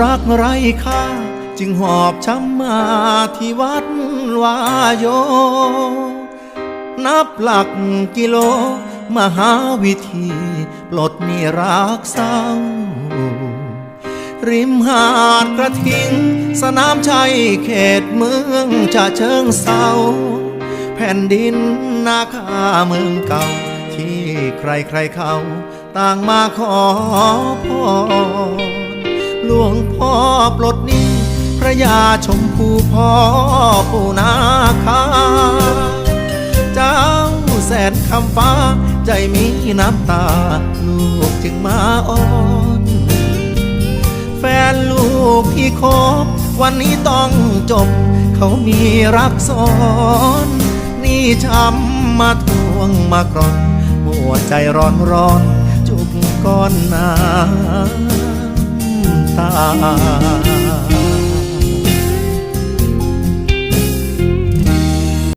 รักไรค่าจึงหอบช้ำมาที่วัดวายโย นับหลักกิโล มหาวิธีปลดหนี่รักเศร้า ริมหาดกระทิง สนามชัยเขตเมืองชาเชิงเศร้า แผ่นดินนาคาเมืองเก่า ที่ใครใครๆเขาต่างมาขอพร งพ่อปลดหนี้พระยาชมพูพ่อปูนาคาเจ้าแสนคำฟ้าใจมีน้ำตา ลูกจึงมาอ้อนแฟนลูกที่คบ วันนี้ต้องจบ เขามีรักซ้อน นี่ช้ำมาทวงมากรอน หัวใจร้อนร้อนจุกก้อนน้ำ ตา